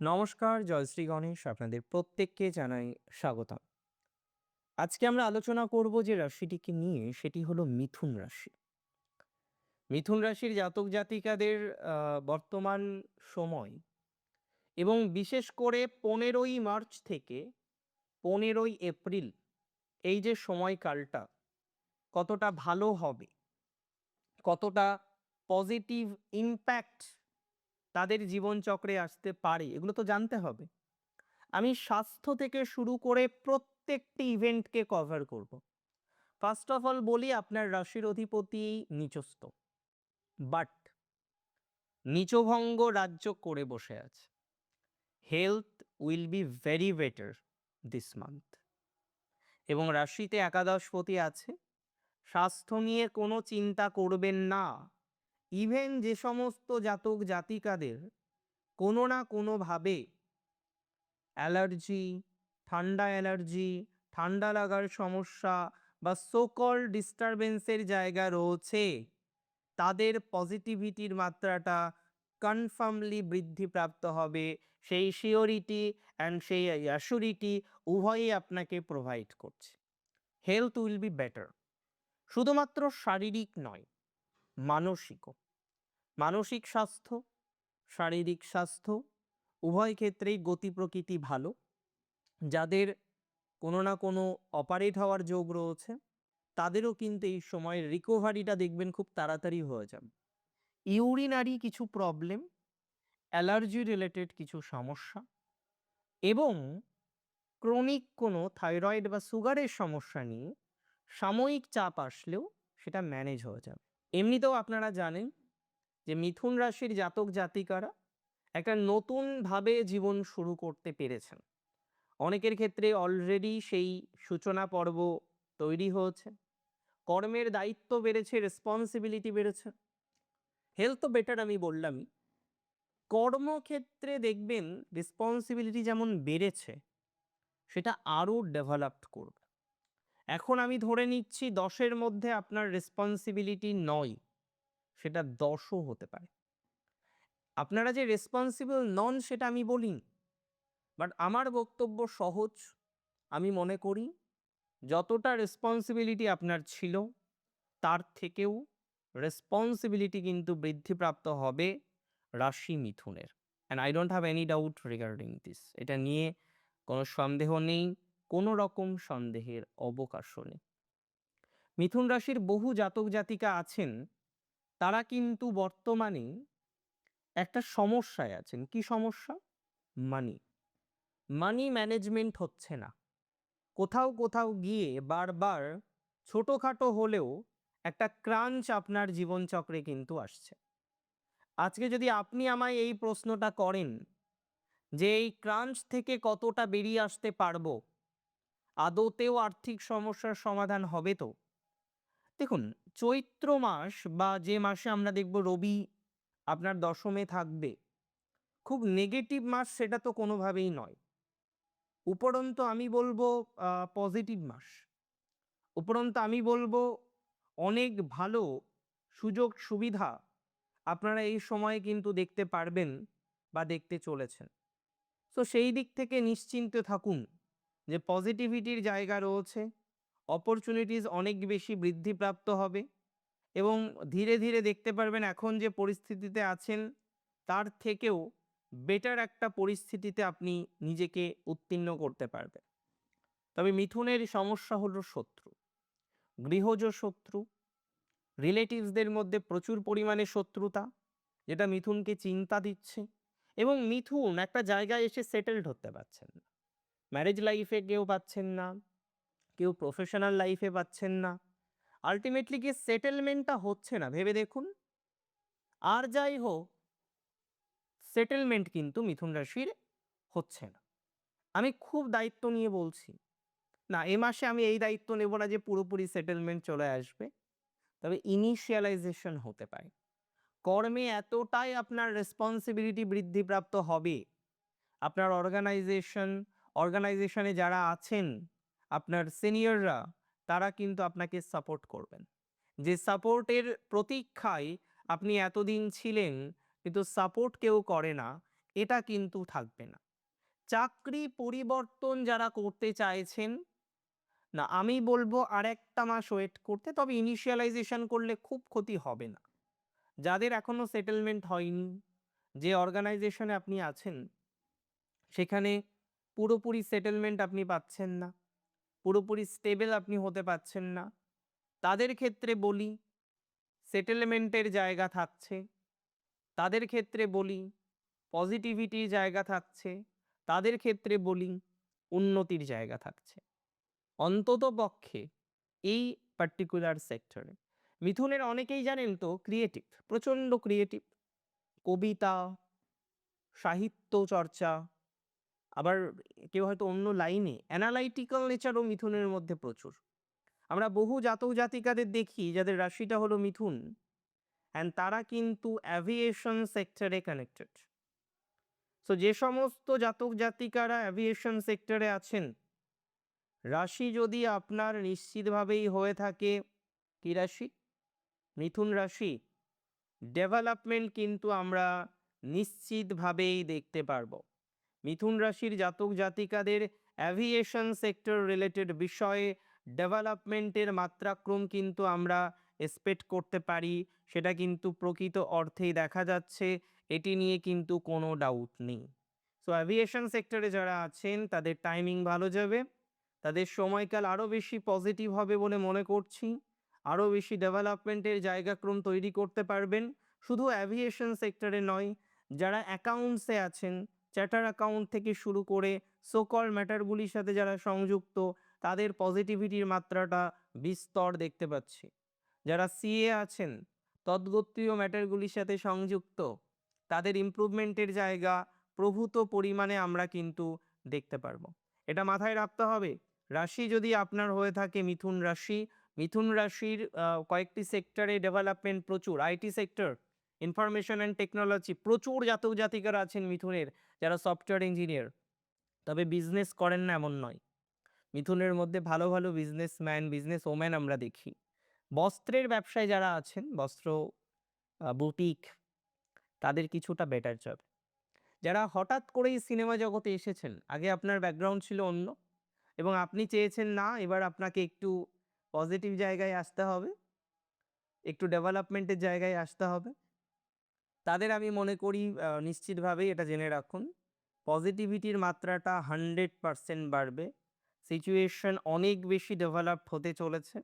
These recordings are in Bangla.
নমস্কার জয়শ্রী গণেশ। আপনাদের প্রত্যেককে জানাই স্বাগতম। আজকে আমরা আলোচনা করব যে রাশিটিকে নিয়ে, সেটি হলো মিথুন রাশি। মিথুন রাশির জাতক জাতিকাদের বর্তমান সময় এবং বিশেষ করে পনেরোই মার্চ থেকে পনেরোই এপ্রিল, এই যে সময়কালটা, কতটা ভালো হবে, কতটা পজিটিভ ইম্প্যাক্ট তাদের জীবনচক্রে আসতে পারে, এগুলো তো জানতে হবে। আমি স্বাস্থ্য থেকে শুরু করে প্রত্যেকটি ইভেন্টকে কভার করব। ফার্স্ট অফ অল বলি আপনার রাশির অধিপতি নিচস্থ। বাট নিচভঙ্গ রাজ্য করে বসে আছে। Health will be very better this month. এবং রাশিতে একাদশপতি আছে। স্বাস্থ্য নিয়ে কোনো চিন্তা করবেন না। ইভেন যে সমস্ত জাতক জাতিকাদের কোনো না কোনোভাবে অ্যালার্জি, ঠান্ডা অ্যালার্জি, ঠান্ডা লাগার সমস্যা বা সোকল ডিস্টারবেন্সের জায়গা রয়েছে, তাদের পজিটিভিটির মাত্রাটা কনফার্মলি বৃদ্ধিপ্রাপ্ত হবে। সেই শিওরিটি অ্যান্ড সেই অ্যাসুরিটি উভয়ই আপনাকে প্রোভাইড করছে। হেলথ উইল বি বেটার শুধুমাত্র শারীরিক নয় মানসিকও। মানসিক স্বাস্থ্য, শারীরিক স্বাস্থ্য, উভয় ক্ষেত্রেই গতি প্রকৃতি ভালো। যাদের কোনো না কোনো অপারেট হওয়ার যোগ রয়েছে, তাদেরও কিন্তু এই সময় রিকভারিটা দেখবেন খুব তাড়াতাড়ি হয়ে যাবে। ইউরিনারি কিছু প্রবলেম অ্যালার্জি রিলেটেড কিছু সমস্যা এবং ক্রনিক কোনো থাইরয়েড বা সুগারের সমস্যা নিয়ে সাময়িক চাপ আসলেও সেটা ম্যানেজ হয়ে যাবে। এমনিতেও আপনারা জানেন যে মিথুন রাশির জাতক জাতিকারা একটা নতুনভাবে জীবন শুরু করতে পেরেছেন। অনেকের ক্ষেত্রে অলরেডি সেই সূচনা পর্ব তৈরি হয়েছে। কর্মের দায়িত্ব বেড়েছে রেসপন্সিবিলিটি বেড়েছে। হেলথ তো বেটার আমি বললামই। কর্মক্ষেত্রে দেখবেন রেসপন্সিবিলিটি যেমন বেড়েছে, সেটা আরও ডেভেলপড করবে। এখন আমি ধরে নিচ্ছি দশের মধ্যে আপনার রেসপন্সিবিলিটি নয়, সেটা দশও হতে পারে। আপনারা যে রেসপন্সিবল নন সেটা আমি বলিনি বাট আমার বক্তব্য সহজ। আমি মনে করি যতটা রেসপন্সিবিলিটি আপনার ছিল, তার থেকেও রেসপন্সিবিলিটি কিন্তু বৃদ্ধিপ্রাপ্ত হবে রাশি মিথুনের। And I don't have any doubt regarding this এটা নিয়ে কোনো সন্দেহ নেই। কোনো রকম সন্দেহের অবকাশও নেই। মিথুন রাশির বহু জাতক জাতিকা আছেন, তারা কিন্তু বর্তমানে একটা সমস্যায় আছেন। কি সমস্যা? মানি মানি ম্যানেজমেন্ট হচ্ছে না। কোথাও কোথাও গিয়ে বারবার ছোটোখাটো হলেও একটা ক্রাঞ্চ আপনার জীবনচক্রে কিন্তু আসছে। আজকে যদি আপনি আমায় এই প্রশ্নটা করেন যে এই ক্রাঞ্চ থেকে কতটা বেরিয়ে আসতে পারব? আদতেও আর্থিক সমস্যার সমাধান হবে তো? দেখুন, চৈত্র মাস বা যে মাসে আমরা দেখব রবি আপনার দশমে থাকবে, খুব নেগেটিভ মাস সেটা তো কোনোভাবেই নয়। উপরন্ত আমি বলব পজিটিভ মাস। উপরন্ত আমি বলব, অনেক ভালো সুযোগ সুবিধা আপনারা এই সময়ে কিন্তু দেখতে পারবেন বা দেখতে চলেছেন। তো সেই দিক থেকে নিশ্চিন্ত থাকুন। যে পজিটিভিটির জায়গা রয়েছে অপরচুনিটিস অনেক বেশি বৃদ্ধিপ্রাপ্ত হবে এবং ধীরে ধীরে দেখতে পারবেন এখন যে পরিস্থিতিতে আছেন, তার থেকেও বেটার একটা পরিস্থিতিতে আপনি নিজেকে উত্তীর্ণ করতে পারবেন। তবে মিথুনের সমস্যা হলো শত্রু। গৃহজ শত্রু রিলেটিভসদের মধ্যে প্রচুর পরিমাণে শত্রুতা, যেটা মিথুনকে চিন্তা দিচ্ছে এবং মিথুন একটা জায়গায় এসে সেটেলড হতে পারছেন না। ম্যারেজ লাইফে কেউ পাচ্ছেন না, কেউ প্রফেশনাল লাইফে পাচ্ছেন না। আলটিমেটলি কি সেটেলমেন্টটা হচ্ছে না, ভেবে দেখুন। আর যাই হোক সেটেলমেন্ট কিন্তু মিথুন রাশির হচ্ছে না। আমি খুব দায়িত্ব নিয়ে বলছি, না, এ মাসে আমি এই দায়িত্ব নেব না যে পুরোপুরি সেটেলমেন্ট চলে আসবে, তবে ইনিশিয়ালাইজেশন হতে পারে। কর্মে এতটাই আপনার রেসপন্সিবিলিটি বৃদ্ধিপ্রাপ্ত হবে, আপনার অর্গানাইজেশন অর্গানাইজেশনে যারা আছেন, আপনার সিনিয়ররা তারা কিন্তু আপনাকে সাপোর্ট করবেন। যে সাপোর্টের প্রতীক্ষায় আপনি এতদিন ছিলেন, কিন্তু সাপোর্ট কেউ করে না, এটা কিন্তু থাকবে না। চাকরি পরিবর্তন যারা করতে চাইছেন, না, আমি বলব আরেকটা মাস ওয়েট করতে, তবে ইনিশিয়ালাইজেশন করলে খুব ক্ষতি হবে না। যাদের এখনও সেটেলমেন্ট হয়নি, যে অর্গানাইজেশনে আপনি আছেন, সেখানে পুরোপুরি সেটেলমেন্ট আপনি পাচ্ছেন না। পুরোপুরি স্টেবল আপনি হতে পারছেন না। তাদের ক্ষেত্রে বলি সেটেলমেন্টের জায়গা থাকছে। তাদের ক্ষেত্রে বলি পজিটিভিটির জায়গা থাকছে। তাদের ক্ষেত্রে বলি, উন্নতির জায়গা থাকছে। অন্তত পক্ষে এই পার্টিকুলার সেক্টরে মিথুনের অনেকেই জানেন তো ক্রিয়েটিভ প্রচণ্ড ক্রিয়েটিভ কবিতা, সাহিত্য চর্চা আবার কেউ হয়তো অন্য লাইনে অ্যানালাইটিক্যাল নেচারও মিথুনের মধ্যে প্রচুর। আমরা বহু জাতক জাতিকাদের দেখি যাদের রাশিটা হলো মিথুন অ্যান্ড তারা কিন্তু অ্যাভিয়েশন সেক্টরে কানেক্টেড সো যে সমস্ত জাতক জাতিকারা অ্যাভিয়েশন সেক্টরে আছেন, রাশি যদি আপনার নিশ্চিতভাবেই হয়ে থাকে, কি রাশি? মিথুন রাশি। ডেভেলপমেন্ট কিন্তু আমরা নিশ্চিতভাবেই দেখতে পারব। মিথুন রাশির জাতক জাতিকাদের অ্যাভিয়েশন সেক্টর রিলেটেড বিষয়ে ডেভেলপমেন্টের মাত্রাক্রম কিন্তু আমরা এক্সপেক্ট করতে পারি। সেটা কিন্তু প্রকৃত অর্থেই দেখা যাচ্ছে। এটি নিয়ে কিন্তু কোনো ডাউট নেই। সো অ্যাভিয়েশন সেক্টরে যারা আছেন, তাদের টাইমিং ভালো যাবে। তাদের সময়কাল আরও বেশি পজিটিভ হবে বলে মনে করছি। আরও বেশি ডেভেলপমেন্টের জায়গাক্রম তৈরি করতে পারবেন। শুধু অ্যাভিয়েশন সেক্টরে নয়, যারা অ্যাকাউন্টসে আছেন চ্যাটার অ্যাকাউন্ট থেকে শুরু করে সোকল ম্যাটারগুলির সাথে যারা সংযুক্ত, তাদের পজিটিভিটির মাত্রাটা বিস্তর দেখতে পাচ্ছি। যারা সিএ আছেন, তদ্গোত্রীয় ম্যাটারগুলির সাথে সংযুক্ত, তাদের ইমপ্রুভমেন্টের জায়গা প্রভূত পরিমাণে আমরা কিন্তু দেখতে পারব। এটা মাথায় রাখতে হবে, রাশি যদি আপনার হয়ে থাকে মিথুন রাশি, মিথুন রাশির কয়েকটি সেক্টরে ডেভেলপমেন্ট প্রচুর IT sector information and technology প্রচুর জাতক জাতিকারা আছেন মিথুনের, যারা সফটওয়্যার ইঞ্জিনিয়ার তবে বিজনেস করেন না এমন নয়। মিথুনের মধ্যে ভালো ভালো বিজনেসম্যান বিজনেস ওম্যান আমরা দেখি। বস্ত্রের ব্যবসায় যারা আছেন, বস্ত্র বুটিক তাদের কিছুটা বেটার যাবে যারা হঠাৎ করেই সিনেমা জগতে এসেছেন, আগে আপনার ব্যাকগ্রাউন্ড ছিল অন্য, এবং আপনি চেয়েছেন না, এবার আপনাকে একটু পজিটিভ জায়গায় আসতে হবে, একটু ডেভেলপমেন্টের জায়গায় আসতে হবে। তাদের আমি মনে করি নিশ্চিতভাবেই এটা জেনে রাখুন। পজিটিভিটির মাত্রাটা হান্ড্রেড পারসেন্ট বাড়বে। সিচুয়েশন অনেক বেশি ডেভেলপড হতে চলেছে।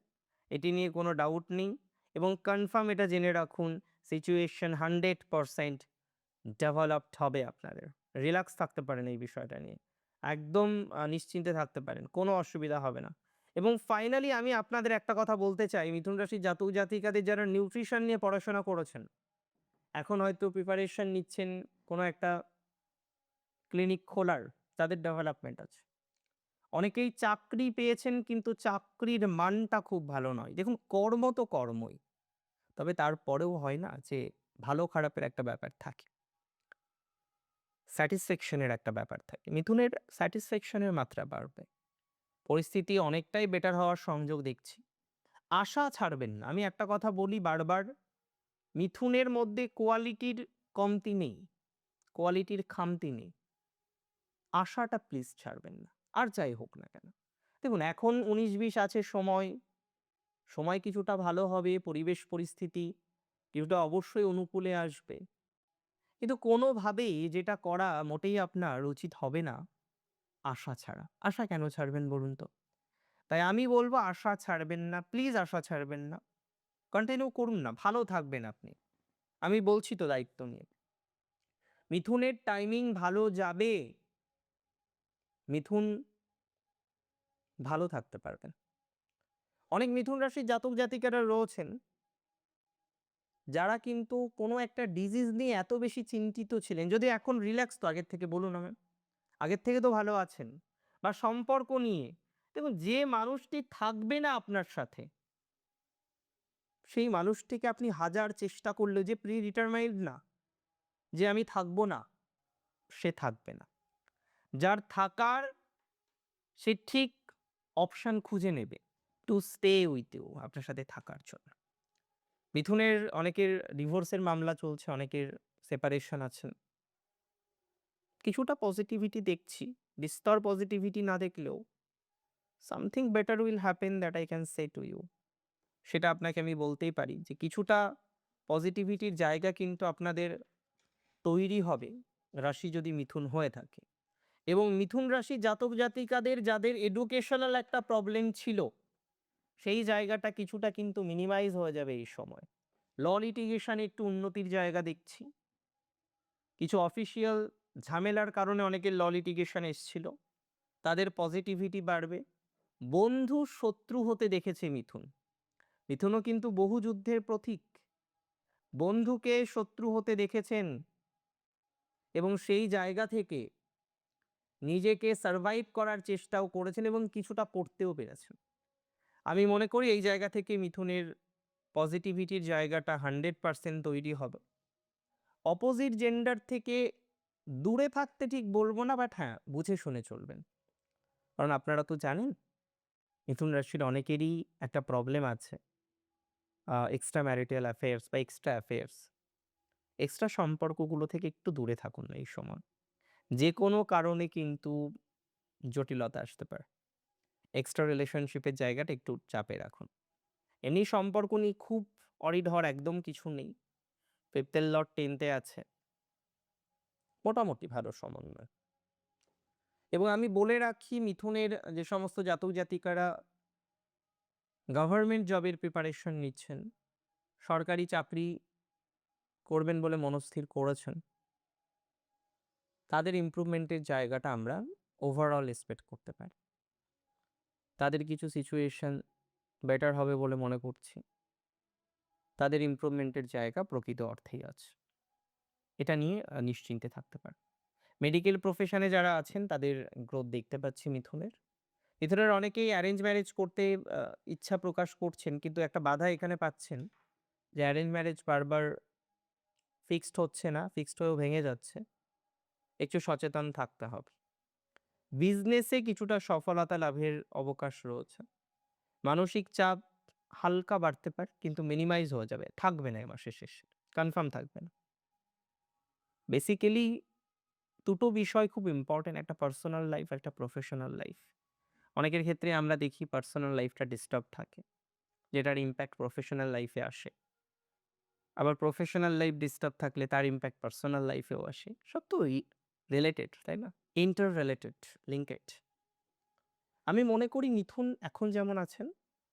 এটি নিয়ে কোনো ডাউট নেই এবং কনফার্ম এটা জেনে রাখুন, সিচুয়েশন হান্ড্রেড পারসেন্ট ডেভেলপড হবে আপনাদের। রিল্যাক্স থাকতে পারেন এই বিষয়টা নিয়ে। একদম নিশ্চিন্তে থাকতে পারেন, কোনো অসুবিধা হবে না। এবং ফাইনালি আমি আপনাদের একটা কথা বলতে চাই। মিথুন রাশির জাতক জাতিকাদের যারা নিউট্রিশন নিয়ে পড়াশোনা করেছেন এখন হয়তো প্রিপারেশন নিচ্ছেন কোনো একটা ক্লিনিক খোলার, তাদের ডেভেলপমেন্ট আছে। অনেকেই চাকরি পেয়েছেন কিন্তু চাকরির মানটা খুব ভালো নয়। দেখুন, কর্ম তো কর্মই। তবে তারপরেও হয় না যে ভালো খারাপের একটা ব্যাপার থাকে। স্যাটিসফ্যাকশনের একটা ব্যাপার থাকে। মিথুনের স্যাটিসফ্যাকশনের মাত্রা বাড়বে। পরিস্থিতি অনেকটাই বেটার হওয়ার সংযোগ দেখছি। আশা ছাড়বেন না। আমি একটা কথা বলি বারবার মিথুনের মধ্যে কোয়ালিটির কমতি নেই, কোয়ালিটির খামতি নেই। আশাটা প্লিজ ছাড়বেন না, আর যাই হোক না কেন। দেখুন, এখন উনিশ বিশ আছে সময় সময় কিছুটা ভালো হবে, পরিবেশ পরিস্থিতি কিছুটা অবশ্যই অনুকূলে আসবে। কিন্তু কোনোভাবেই যেটা করা মোটেই আপনার উচিত হবে না, আশা ছাড়া। আশা কেন ছাড়বেন বলুন তো? তাই আমি বলব, আশা ছাড়বেন না প্লিজ আশা ছাড়বেন না। কন্টিনিউ করুন না, ভালো থাকবেন আপনি। আমি বলছি তো দায়িত্ব নিয়ে। মিথুনের টাইমিং ভালো যাবে? মিথুন ভালো থাকতে পারবেন। অনেক মিথুন রাশির জাতক জাতিকারা রয়েছেন, যারা কিন্তু কোনো একটা ডিজিজ নিয়ে এত বেশি চিন্তিত ছিলেন, যদি এখন রিল্যাক্স তো আগের থেকে বলুন আমি আগের থেকে তো ভালো আছেন। বা সম্পর্ক নিয়ে। দেখুন, যে মানুষটি থাকবে না আপনার সাথে সেই মানুষটিকে আপনি হাজার চেষ্টা করলেও যে প্রি ডিটারমাইন্ড না, যে আমি থাকব না, সে থাকবে না। যার থাকার সে ঠিক অপশন খুঁজে নেবে টু স্টে উইথ ইউ আপনার সাথে থাকার জন্য। মিথুনের, অনেকের ডিভোর্সের মামলা চলছে, অনেকের সেপারেশন আছেন কিছুটা পজিটিভিটি দেখছি, বিস্তর পজিটিভিটি না দেখলেও something better will happen that I can say to you সেটা আপনাকে আমি বলতেই পারি যে, কিছুটা পজিটিভিটির জায়গা কিন্তু আপনাদের তৈরি হবে, রাশি যদি মিথুন হয়ে থাকে। এবং মিথুন রাশি জাতক জাতিকাদের যাদের এডুকেশনাল একটা প্রবলেম ছিল, সেই জায়গাটা কিছুটা কিন্তু মিনিমাইজ হয়ে যাবে এই সময়। ল লিটিগেশনে একটু উন্নতির জায়গা দেখছি। কিছু অফিসিয়াল ঝামেলার কারণে অনেকের ল লিটিগেশন এসছিল, তাদের পজিটিভিটি বাড়বে। বন্ধু শত্রু হতে দেখেছে মিথুন। মিথুনও কিন্তু বহু যুদ্ধের প্রতীক। বন্ধুকে শত্রু হতে দেখেছেন এবং সেই জায়গা থেকে নিজেকে সারভাইভ করার চেষ্টাও করেছেন এবং কিছুটা করতেও পেরেছেন। আমি মনে করি এই জায়গা থেকে মিথুনের পজিটিভিটির জায়গাটা হান্ড্রেড পার্সেন্ট তৈরি হবে। অপোজিট জেন্ডার থেকে দূরে থাকতে ঠিক বলব না বাট হ্যাঁ বুঝে শুনে চলবেন। কারণ আপনারা তো জানেন, মিথুন রাশির অনেকেরই একটা প্রবলেম আছে। এক্সট্রা ম্যারিটাল অ্যাফেয়ার্স বা এক্সট্রা অ্যাফেয়ার্স এক্সট্রা সম্পর্কগুলো থেকে একটু দূরে থাকুন এই সময়। যে কোনো কারণে কিন্তু জটিলতা আসতে পারে। এক্সট্রা রিলেশনশিপের জায়গাটা একটু চাপে রাখুন। এমনি সম্পর্ক নিয়ে খুব হওয়ার একদম কিছু নেই। ফিফথের লট টেনতে আছে। মোটামুটি ভালো সমন্বয়। এবং আমি বলে রাখি, মিথুনের যে সমস্ত জাতক জাতিকারা গভর্নমেন্ট জবের প্রিপারেশন নিচ্ছেন। সরকারি চাকরি করবেন বলে মনস্থির করেছেন। তাদের ইমপ্রুভমেন্টের জায়গাটা আমরা ওভারঅল এক্সপেক্ট করতে পারি। তাদের কিছু সিচুয়েশন বেটার হবে বলে মনে করছি। তাদের ইমপ্রুভমেন্টের জায়গা প্রকৃত অর্থেই আছে। এটা নিয়ে নিশ্চিন্তে থাকতে পারে। মেডিকেল প্রফেশনে যারা আছেন, তাদের গ্রোথ দেখতে পাচ্ছি মিথুনের। মিথুনের অনেকেই অ্যারেঞ্জ ম্যারেজ করতে ইচ্ছা প্রকাশ করছেন। কিন্তু একটা বাধা এখানে পাচ্ছেন যে অ্যারেঞ্জ ম্যারেজ বারবার ফিক্সড হচ্ছে না ফিক্সড হয়েও ভেঙে যাচ্ছে। একটু সচেতন থাকতে হবে। বিজনেসে কিছুটা সফলতা লাভের অবকাশ রয়েছে। মানসিক চাপ হালকা বাড়তে পারে, কিন্তু মিনিমাইজ হয়ে যাবে। থাকবে না এ মাসের শেষে। কনফার্ম থাকবে না। বেসিক্যালি দুটো বিষয় খুব ইম্পর্টেন্ট একটা পার্সোনাল লাইফ একটা প্রফেশনাল লাইফ অনেকের ক্ষেত্রে আমরা দেখি পার্সোনাল লাইফটা ডিস্টার্ব থাকে, যেটার ইম্প্যাক্ট প্রফেশনাল লাইফে আসে। আবার প্রফেশনাল লাইফ ডিস্টার্ব থাকলে তার ইম্প্যাক্ট পার্সোনাল লাইফেও আসে। সব তো রিলেটেড তাই না? ইন্টার রিলেটেড লিঙ্কেড আমি মনে করি মিথুন এখন যেমন আছেন,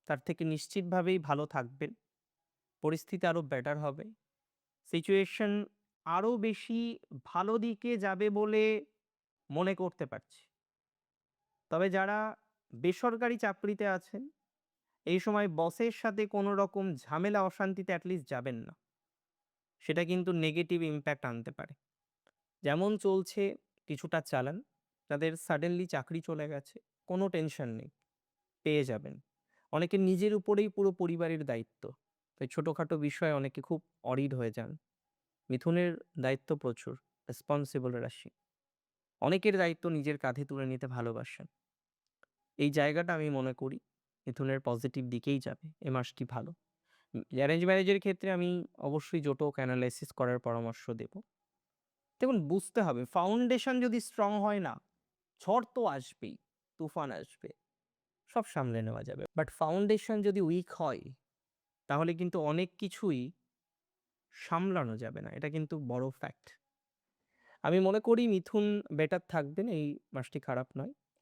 তার থেকে নিশ্চিতভাবেই ভালো থাকবেন। পরিস্থিতি আরও বেটার হবে। সিচুয়েশন আরও বেশি ভালো দিকে যাবে বলে মনে করতে পারছি। তবে যারা বেসরকারি চাকরিতে আছেন। এই সময় বসের সাথে কোনো রকম ঝামেলা, অশান্তিতে অ্যাটলিস্ট যাবেন না। সেটা কিন্তু নেগেটিভ ইম্প্যাক্ট আনতে পারে। যেমন চলছে, কিছুটা চালান, তাদের সাডেনলি চাকরি চলে গেছে, কোনো টেনশন নেই, পেয়ে যাবেন। অনেকে নিজের উপরেই পুরো পরিবারের দায়িত্ব। তাই ছোটোখাটো বিষয়ে অনেকে খুব অরিড হয়ে যান। মিথুনের দায়িত্ব প্রচুর রেসপন্সিবল রাশি। অনেকের দায়িত্ব নিজের কাঁধে তুলে নিতে ভালোবাসেন। এই জায়গাটা আমি মনে করি মিথুনের পজিটিভ দিকেই যাবে, এ মাসটি ভালো। অ্যারেঞ্জ ম্যারেজের ক্ষেত্রে আমি অবশ্যই জোটক অ্যানালাইসিস করার পরামর্শ দেব। দেখুন, বুঝতে হবে, ফাউন্ডেশন যদি স্ট্রং হয় না, ঝড় তো আসবেই, তুফান আসবে, সব সামলে নেওয়া যাবে। বাট ফাউন্ডেশন যদি উইক হয়, তাহলে কিন্তু অনেক কিছুই সামলানো যাবে না, এটা কিন্তু বড় ফ্যাক্ট। আমি মনে করি মিথুন বেটার থাকবেন, এই মাসটি খারাপ নয়।